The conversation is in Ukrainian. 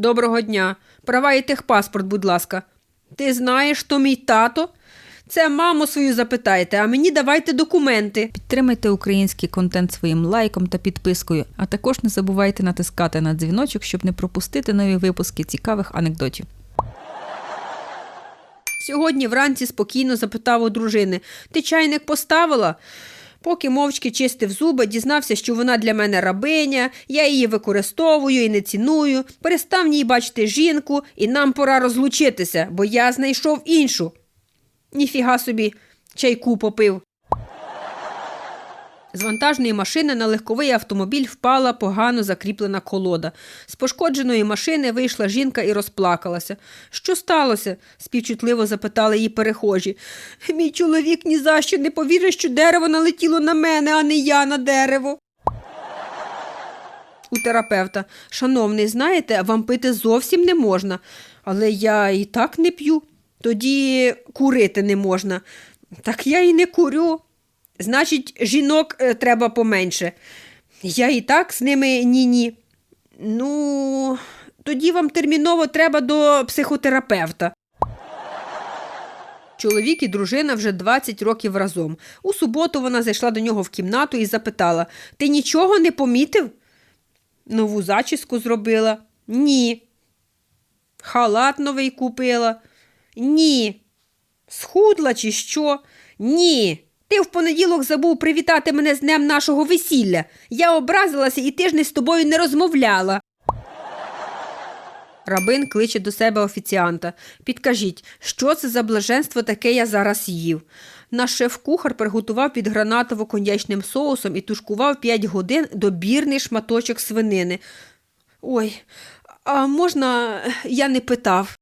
Доброго дня. Права і техпаспорт, будь ласка. Ти знаєш, хто мій тато? Це маму свою запитайте, а мені давайте документи. Підтримайте український контент своїм лайком та підпискою, а також не забувайте натискати на дзвіночок, щоб не пропустити нові випуски цікавих анекдотів. Сьогодні вранці спокійно запитав у дружини: Ти чайник поставила? Поки мовчки чистив зуби, дізнався, що вона для мене рабиня, я її використовую і не ціную, перестав в ній бачити жінку, і нам пора розлучитися, бо я знайшов іншу. Ніфіга собі, чайку попив. З вантажної машини на легковий автомобіль впала погано закріплена колода. З пошкодженої машини вийшла жінка і розплакалася. Що сталося? співчутливо запитали її перехожі. Мій чоловік ні за що не повірить, що дерево налетіло на мене, а не я на дерево. У терапевта. Шановний, знаєте, вам пити зовсім не можна, але я і так не п'ю. Тоді курити не можна. Так я і не курю. Значить, жінок е, треба поменше. Я і так з ними ні-ні. Ну, тоді вам терміново треба до психотерапевта. Чоловік і дружина вже 20 років разом. У суботу вона зайшла до нього в кімнату і запитала: Ти нічого не помітив? Нову зачіску зробила? Ні. Халат новий купила? Ні. Схудла чи що? Ні. Ти в понеділок забув привітати мене з днем нашого весілля. Я образилася і тиждень з тобою не розмовляла. Рабин кличе до себе офіціанта. Підкажіть, що це за блаженство таке я зараз їв? Наш шеф-кухар приготував під гранатово-коньячним соусом і тушкував 5 годин добірний шматочок свинини. Ой, а можна я не питав?